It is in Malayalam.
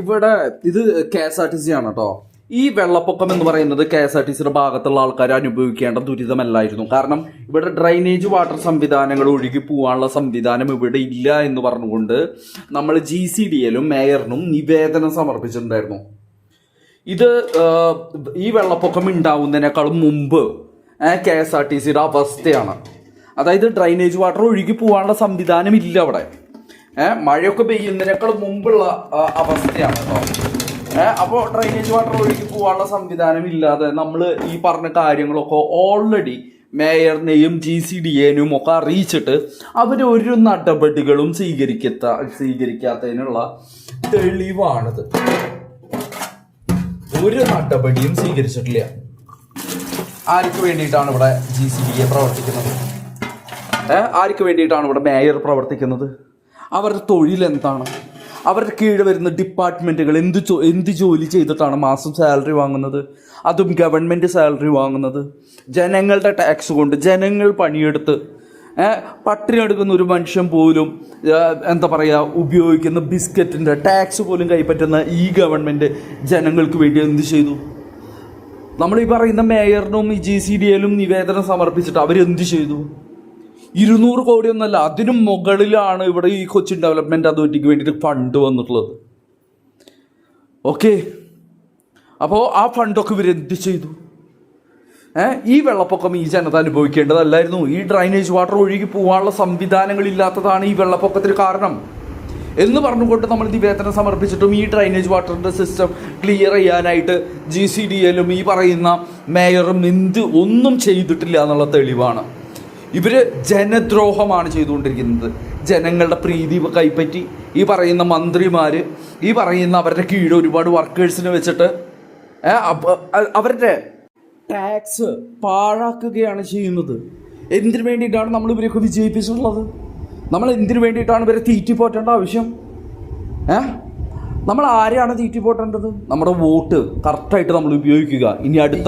ഇവിടെ ഇത് K S R T C ആണ് കേട്ടോ ഈ വെള്ളപ്പൊക്കം എന്ന് പറയുന്നത് കെ എസ് ആർ ടി സിയുടെ ഭാഗത്തുള്ള ആൾക്കാർ അനുഭവിക്കേണ്ട ദുരിതമല്ലായിരുന്നു. കാരണം ഇവിടെ ഡ്രൈനേജ് വാട്ടർ സംവിധാനങ്ങൾ ഒഴുകി പോകാനുള്ള സംവിധാനം ഇവിടെ ഇല്ല എന്ന് പറഞ്ഞുകൊണ്ട് നമ്മൾ ജി സി ഡി എല്ലും മേയറിനും നിവേദനം സമർപ്പിച്ചിട്ടുണ്ടായിരുന്നു. ഇത് ഈ വെള്ളപ്പൊക്കം ഉണ്ടാവുന്നതിനേക്കാളും മുമ്പ് കെ എസ് ആർ ടി സിയുടെ അവസ്ഥയാണ്. അതായത് ഡ്രൈനേജ് വാട്ടർ ഒഴുകി പോകാനുള്ള സംവിധാനം ഇല്ല അവിടെ. മഴയൊക്കെ പെയ്യുന്നതിനേക്കാൾ മുമ്പുള്ള അവസ്ഥയാണ് കേട്ടോ ഏഹ് അപ്പോൾ ഡ്രൈനേജ് വാട്ടർ ഒഴുകി പോകാനുള്ള സംവിധാനം ഇല്ലാതെ നമ്മൾ ഈ പറഞ്ഞ കാര്യങ്ങളൊക്കെ ഓൾറെഡി മേയറിനെയും ജി സി ഡി എനും ഒക്കെ അറിയിച്ചിട്ട് അവർ ഒരു നടപടികളും സ്വീകരിക്കത്ത സ്വീകരിക്കാത്തതിനുള്ള തെളിവാണിത്. ഒരു നടപടിയും സ്വീകരിച്ചിട്ടില്ല. ആർക്ക് വേണ്ടിയിട്ടാണ് ഇവിടെ ജി സി ഡി എ പ്രവർത്തിക്കുന്നത്? ആർക്ക് വേണ്ടിയിട്ടാണ് ഇവിടെ മേയർ പ്രവർത്തിക്കുന്നത്? അവരുടെ തൊഴിൽ എന്താണ്? അവരുടെ കീഴ് വരുന്ന ഡിപ്പാർട്ട്മെന്റുകൾ എന്ത് ജോ എന്ത് ജോലി ചെയ്തിട്ടാണ് മാസം സാലറി വാങ്ങുന്നത്? അതും ഗവൺമെന്റ് സാലറി വാങ്ങുന്നത്. ജനങ്ങളുടെ ടാക്സ് കൊണ്ട് ജനങ്ങൾ പണിയെടുത്ത് പട്ടിണി എടുക്കുന്ന ഒരു മനുഷ്യൻ പോലും എന്താ പറയുക ഉപയോഗിക്കുന്ന ബിസ്ക്കറ്റിന്റെ ടാക്സ് പോലും കൈപ്പറ്റുന്ന ഈ ഗവൺമെന്റ് ജനങ്ങൾക്ക് വേണ്ടി എന്ത് ചെയ്തു? നമ്മൾ ഈ പറയുന്ന മേയറിനും ഈ ജി സി ഡി എല്ലും നിവേദനം സമർപ്പിച്ചിട്ട് അവരെന്ത് ചെയ്തു? ഇരുന്നൂറ് കോടി ഒന്നല്ല അതിനും മുകളിലാണ് ഇവിടെ ഈ കൊച്ചിൻ ഡെവലപ്മെന്റ് അതോറിറ്റിക്ക് വേണ്ടിയിട്ട് ഫണ്ട് വന്നിട്ടുള്ളത്. ഓക്കെ? അപ്പോൾ ആ ഫണ്ടൊക്കെ ഇവരെന്ത് ചെയ്തു? ഈ വെള്ളപ്പൊക്കം ഈ ജനത അനുഭവിക്കേണ്ടതല്ലായിരുന്നു. ഈ ഡ്രൈനേജ് വാട്ടർ ഒഴുകി പോകാനുള്ള സംവിധാനങ്ങളില്ലാത്തതാണ് ഈ വെള്ളപ്പൊക്കത്തിന് കാരണം. എന്ന് പറഞ്ഞുകൊണ്ട് നമ്മൾ നിവേദനം സമർപ്പിച്ചിട്ടും ഈ ഡ്രൈനേജ് വാട്ടറിന്റെ സിസ്റ്റം ക്ലിയർ ചെയ്യാനായിട്ട് ജി സി ഡി എല്ലും ഈ പറയുന്ന മേയറും എന്ത് ഒന്നും ചെയ്തിട്ടില്ല എന്നുള്ള തെളിവാണ്. ഇവർ ജനദ്രോഹമാണ് ചെയ്തുകൊണ്ടിരിക്കുന്നത്. ജനങ്ങളുടെ പ്രീതി കൈപ്പറ്റി. ഈ പറയുന്ന മന്ത്രിമാർ ഈ പറയുന്ന അവരുടെ കീഴിൽ ഒരുപാട് വർക്കേഴ്സിനെ വെച്ചിട്ട് അവരുടെ ടാക്സ് പാഴാക്കുകയാണ് ചെയ്യുന്നത്. എന്തിനു വേണ്ടിയിട്ടാണ് നമ്മൾ ഇവരെയൊക്കെ വിജയിപ്പിച്ചിട്ടുള്ളത്? നമ്മൾ എന്തിനു വേണ്ടിയിട്ടാണ് ഇവരെ തീറ്റിപ്പോറ്റേണ്ട ആവശ്യം? ഏ? നമ്മൾ ആരെയാണ് തീറ്റിപ്പോറ്റേണ്ടത് നമ്മുടെ വോട്ട് കറക്റ്റായിട്ട് നമ്മൾ ഉപയോഗിക്കുക. ഇനി അടുത്ത